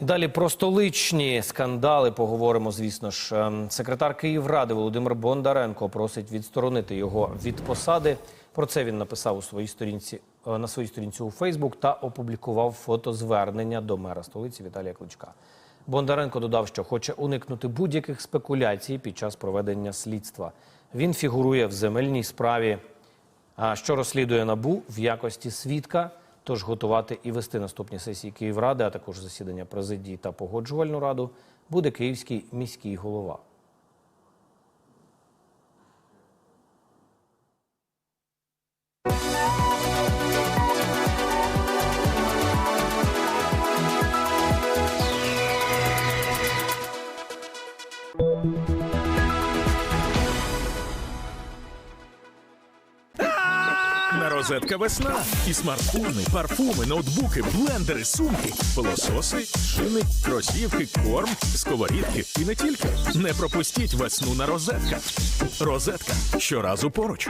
Далі про столичні скандали поговоримо. Звісно ж, Ем, секретар Київради Володимир Бондаренко просить відсторонити його від посади. Про це він написав у своїй сторінці е, на своїй сторінці у Фейсбук та опублікував фотозвернення до мера столиці Віталія Кличка. Бондаренко додав, що хоче уникнути будь-яких спекуляцій під час проведення слідства. Він фігурує в земельній справі що розслідує набу в якості свідка. Тож готувати і вести наступні сесії Київради, а також засідання президії та погоджувальну раду, буде київський міський голова. На розетка весна. І смартфони, парфуми, ноутбуки, блендери, сумки, пилососи, шини, кросівки, корм, сковорідки і не тільки. Не пропустіть весну на розетка. Розетка щоразу поруч.